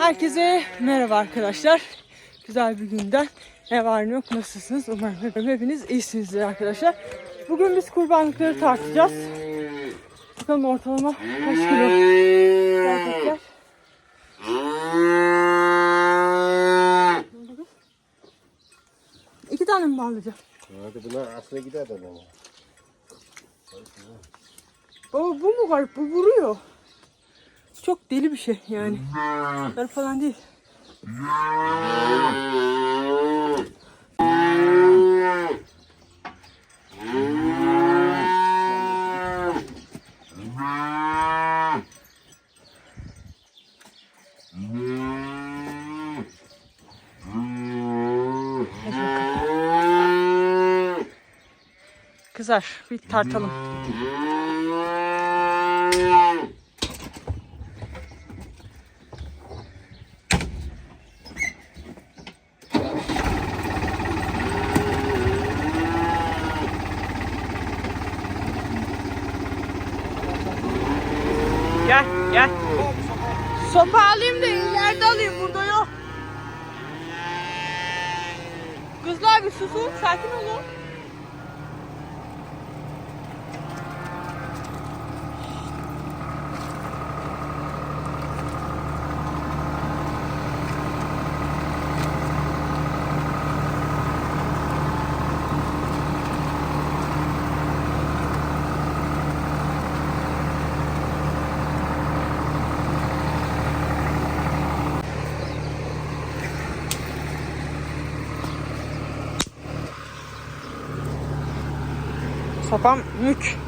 Herkese merhaba arkadaşlar. Güzel bir günden ne var ne yok nasılsınız? Umarım hep- hepiniz iyisinizdir arkadaşlar. Bugün biz kurbanlıkları tartacağız. Bakalım ortalama kaç kilo gelecekler. İki tane mi bağlayacağım? Hadi bunlar aslında gider de ama. Baba bu mu garip? Bu vuruyor. Çok deli bir şey yani. Garip falan değil. Kızar. Bir tartalım. Gel gel. Sopa alayım da ileride alayım burada yok. Kızlar bir susun sakin olun. Sopam mük.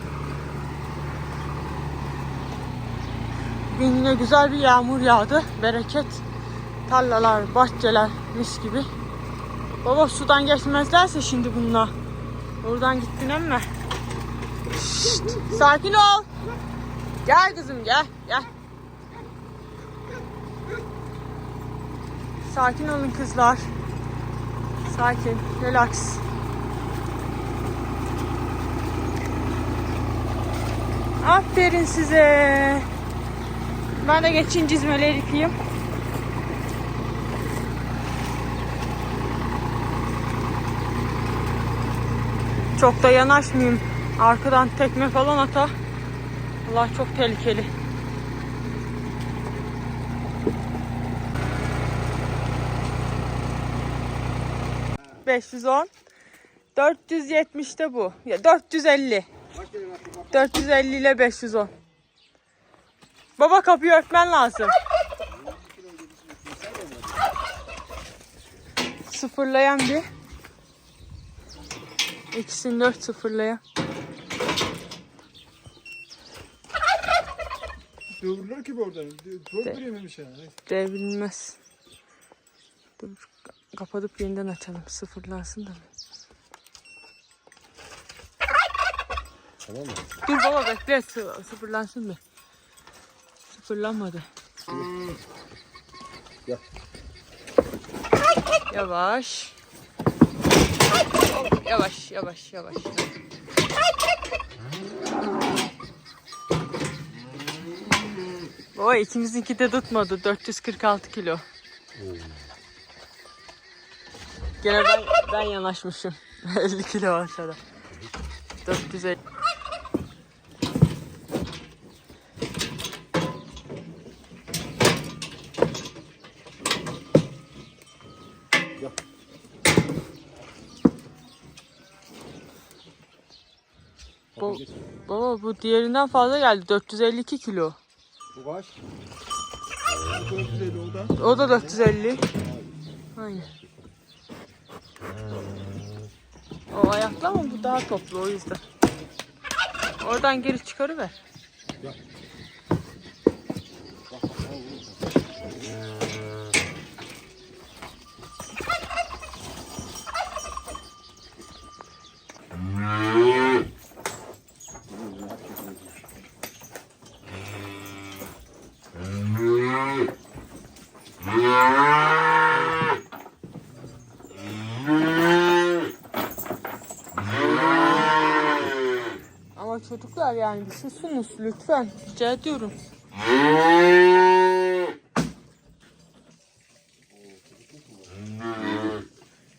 Bugün yine güzel bir yağmur yağdı. Bereket. Tarlalar, bahçeler mis gibi. Baba sudan geçmezlerse şimdi bununla. Oradan gittin ama. Şşt, sakin ol. Gel kızım gel gel. Sakin olun kızlar. Sakin, relax. Aferin size. Ben de geçin cizmeleri yıkayayım. Çok da yanaşmayayım. Arkadan tekme falan ata. Allah çok tehlikeli. ...510... ...470'te bu. Ya 450. 450 ile 510. Baba kapıyı örtmen lazım. Sıfırlayan bir. İkisini dört sıfırlayan. Dövürler ki bu oradan. Çok De- bilememiş ha. Devrilmez. Dur kapatıp yeniden açalım. Sıfırlansın da. Tamam mı? Dur baba bekle sı- sıfırlansın bir. Sıfırlanmadı. Gel. Yavaş. Yavaş yavaş yavaş. Baba ikimizinki de tutmadı. 446 kilo. Gene ben, ben yanaşmışım. 50 kilo aşağıda. 450. Bu, baba bu diğerinden fazla geldi. 452 kilo. Bu kaç? Çok güzel o da. O da 450. Aynen. O ayaklı ama bu daha toplu o yüzden. Oradan geri çıkarıver. Ama Çocuklar yani düşünsünüz lütfen. Rica ediyorum.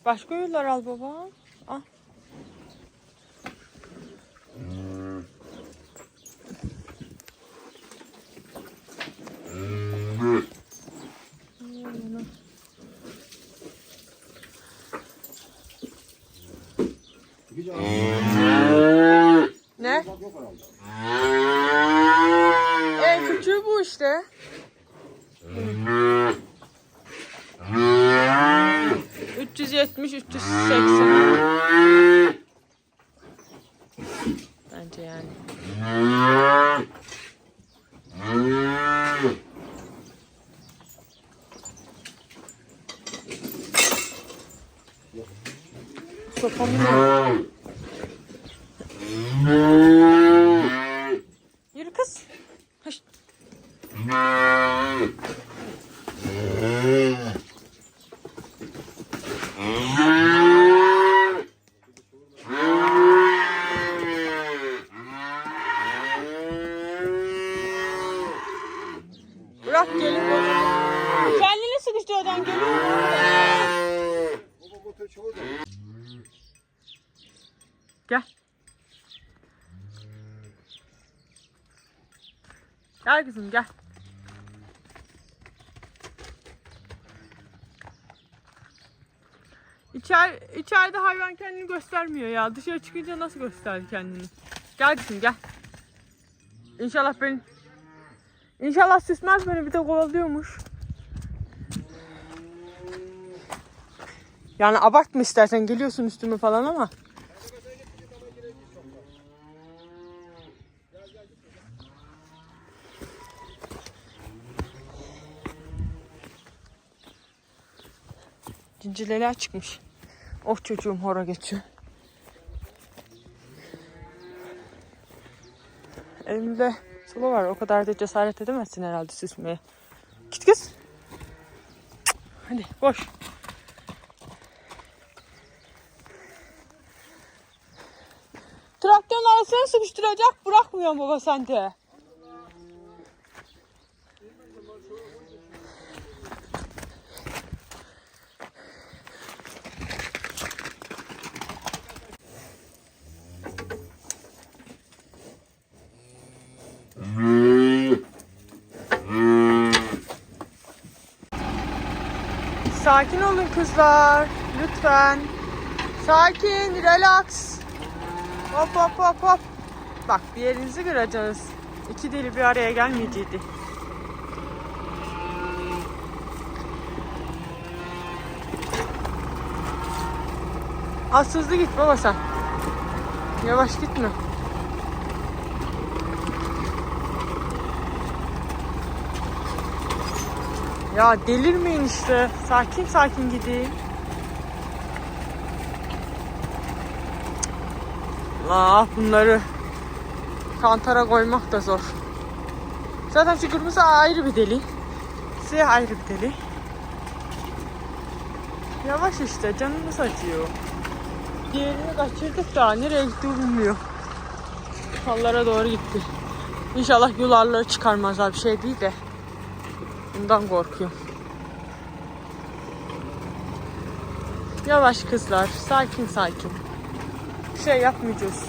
Başka yollar al baba. Ah. Ne? En küçüğü bu işte. Üç yüz seksen. Bence yani. Sopamı? Yürü kız. Hoş. Bırak gelin baba. Kendini sıkıştı oradan gelin. Baba motor çoğu da. Gel. Gel kızım gel. İçer, içeride hayvan kendini göstermiyor ya. Dışarı çıkınca nasıl gösterdi kendini? Gel kızım gel. İnşallah beni... İnşallah süsmez beni bir de kovalıyormuş. Yani abartma istersen geliyorsun üstüme falan ama. Cincileler çıkmış. Oh çocuğum hora geçiyor. Elimde sulu var. O kadar da cesaret edemezsin herhalde süsmeye. Git kız. Hadi boş. Traktörün arasına sıkıştıracak bırakmıyor baba sende. Sakin olun kızlar. Lütfen. Sakin, relax. Hop hop hop hop. Bak bir yerinizi kıracaksınız. İki deli bir araya gelmeyecekti. Az hızlı git baba sen. Yavaş gitme. Ya delirmeyin işte. Sakin sakin gidin. Ah bunları kantara koymak da zor. Zaten şu kırmızı ayrı bir deli. Siyah ayrı bir deli. Yavaş işte canımız acıyor. Diğerini kaçırdık da nereye gitti bilmiyor. Hallara doğru gitti. İnşallah yularları çıkarmazlar bir şey değil de. Bundan korkuyorum. Yavaş kızlar, sakin sakin. Bir şey yapmayacağız.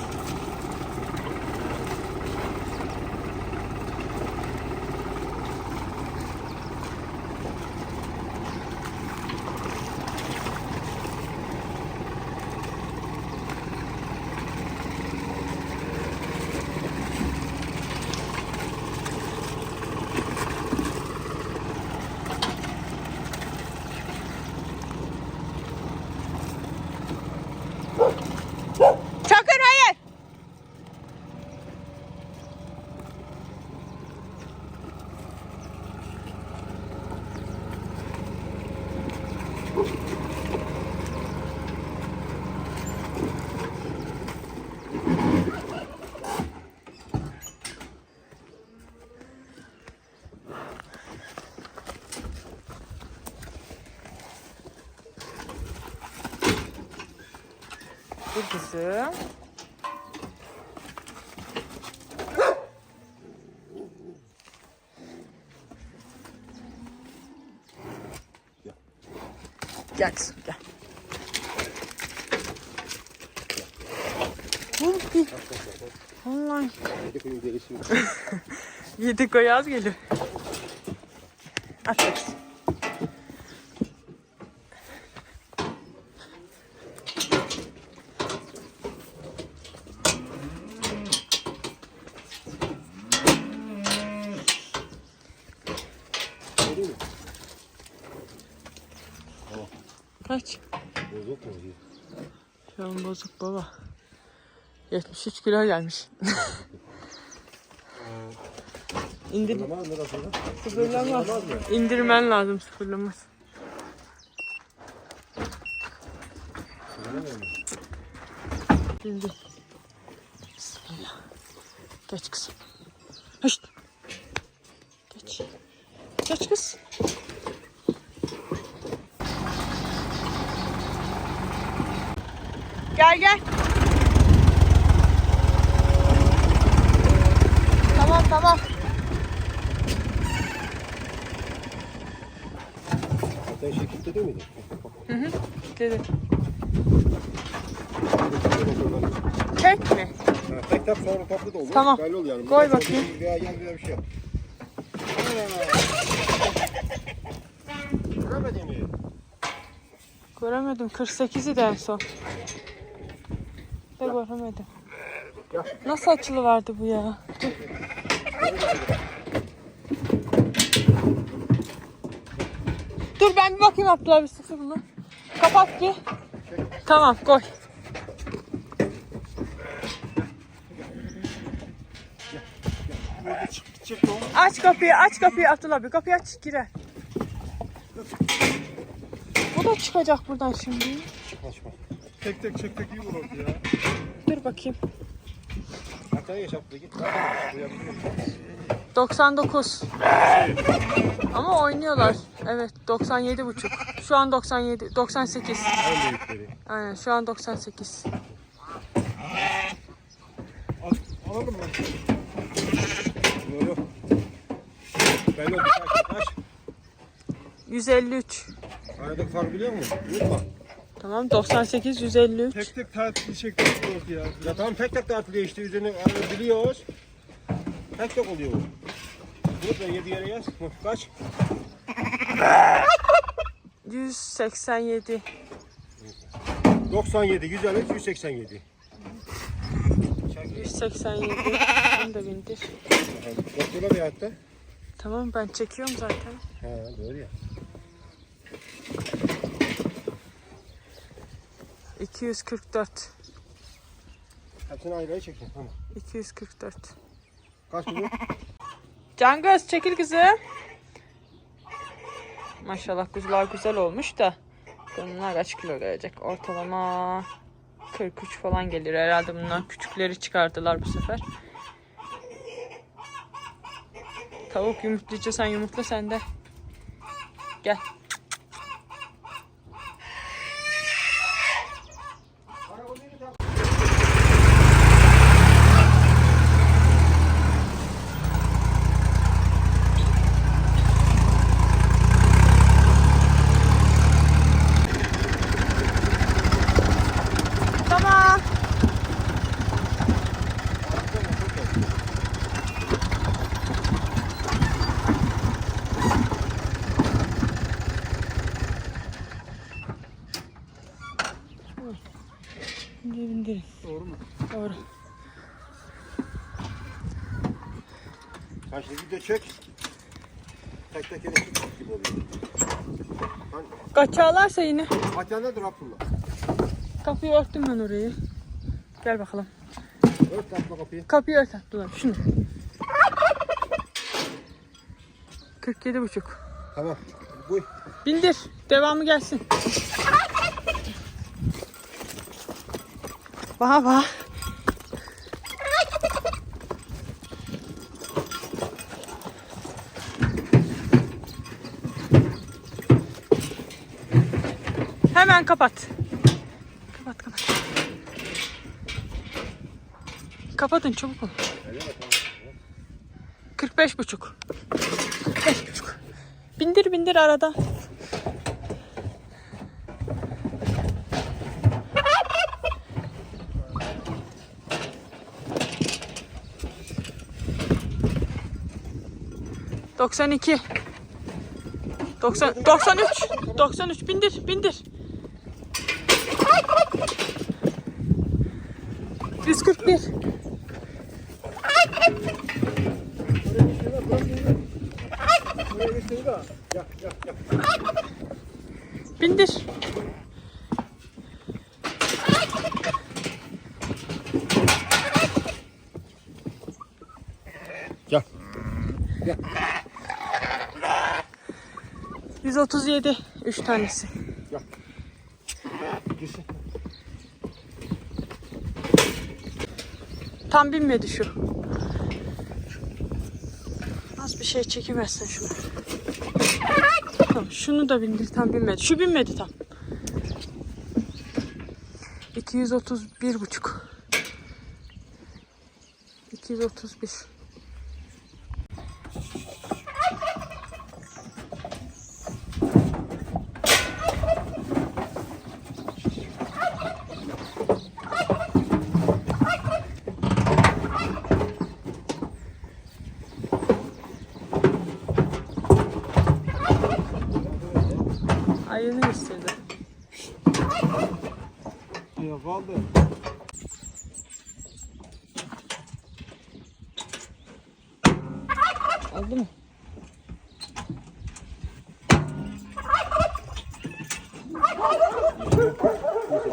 koydu. Gel kızım gel. Vallahi. Yedi koyu az geliyor. At bakayım. An bozuk baba. 73 kilo gelmiş. İndir, sıfırlamaz. İndirmen lazım sıfırlamaz. Şimdi. Bismillah. Geç kızım. Hışt. Geç. Geç kız. Gel gel. Tamam tamam. Sen şey kilitledi miydi? Dedi. Tek mi? Ha, tek tek sonra toplu da olur. Tamam. Oluyor yani. Koy Burada bakayım. Veya gel bir şey yap. Görmedin mi? Göremedim. 48'i de en son. De göremedim. Nasıl açılıverdi bu ya? Dur. Dur ben bir bakayım Abdullah bir sesi bunu. Kapat bir. Tamam koy. Aç kapıyı aç kapıyı Abdullah bir kapıyı aç girer. Bu da çıkacak buradan şimdi. Çıkma çıkma. Tek tek çek tek iyi olurdu ya. Dur bakayım. Arkaya geç git. Buraya bir- 99. Ama oynuyorlar. Evet 97 buçuk. Şu an 97 98. En büyükleri. Aynen şu an 98. Al, alalım mı? Yok yok. Kaç kaç. 153. Aradaki farkı biliyor musun? Unutma. Tamam 98 153. Tek tek çek tek olurdu ya. Ya tamam tek tek tartılıyor işte üzerine arada biliyoruz. Tek tek oluyor bu. Unutma yedi yere yaz. Kaç? 187. 97, 153, 187. 187. Bunu da bindir. Doktora bir hatta. Tamam ben çekiyorum zaten. Ha doğru ya. 244. Hepsini ayrı ayrı çektin. Tamam. 244. Kaç bu? Cangöz çekil kızım. Maşallah kuzular güzel olmuş da. Bunlar kaç kilo gelecek? Ortalama 43 falan gelir herhalde bunlar. Küçükleri çıkardılar bu sefer. Tavuk yumurtlayınca sen yumurtla sen de. Gel. Tamam. İndirin indirin. Doğru mu? Doğru. Şimdi video çek. Tek tek çek gibi oluyor. Hani, Kaçarlarsa yine. Atyan nedir Abdullah? Kapıyı örttüm ben orayı. Gel bakalım. Ört atma kapıyı. Kapıyı ört Abdullah. Şunu. 47 buçuk. Tamam. Bu. Bindir. Devamı gelsin. Baba Hemen kapat. Kapat kapat. Kapatın çabuk ol. 45 buçuk. 45 buçuk. Bindir bindir arada. Doksan iki. Doksan, doksan üç. Doksan üç. Bindir bindir. De. bindir Gel. 137 3 tanesi Tam binmedi şu. Az bir şey çekemezsin şunu. Tamam, şunu da bindir tam binmedi. Şu binmedi tam. 231 buçuk. 231.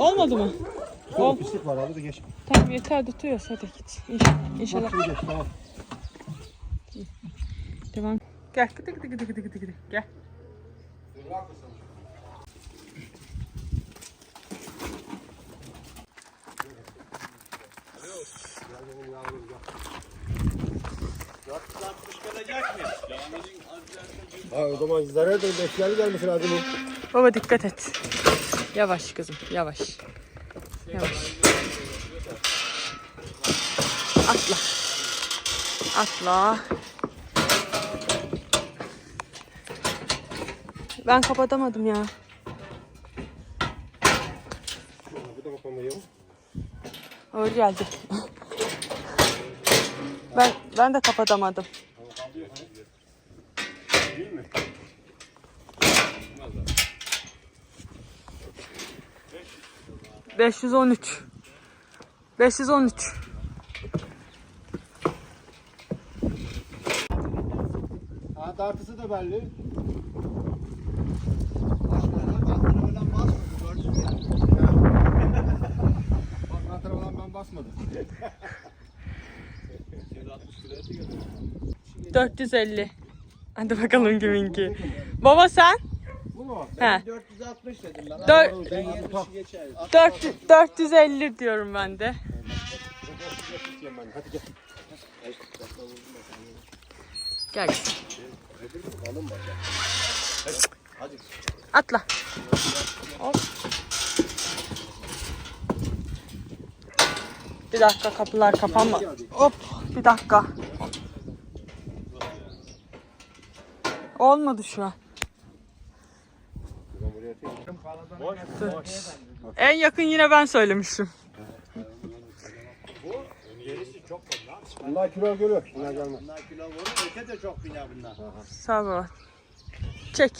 Olmadı mı? Son pislik var abi de geç. Tamam yeter tutuyor hadi git. İnşallah. İnşallah. Şunu geç tamam. Devam. Gel gıdı gıdı gıdı gıdı gıdı gıdı. Gel. Ha, o zaman zarar da beklerli gelmesi lazım. Baba dikkat et. Yavaş kızım yavaş. Yavaş. Atla. Atla. Ben kapatamadım ya. Bu geldi. Ben ben de kapatamadım. 513. 513. Ha tartısı da belli. basmadı. 450. Hadi bakalım kiminki. Baba sen? He. 460 dedim ben. Dört- Ben 70'i geçerim. 4 450 diyorum ben de. Gel. Atla. Hop. Bir dakika kapılar kapanma. Hop bir dakika. Olmadı şu an. En yakın yine ben söylemişim. Bunlar kilo görür. Bunlar gelmez. Bunlar kilo vurur. Öte de çok biner bunlar. Sağ ol. Çek.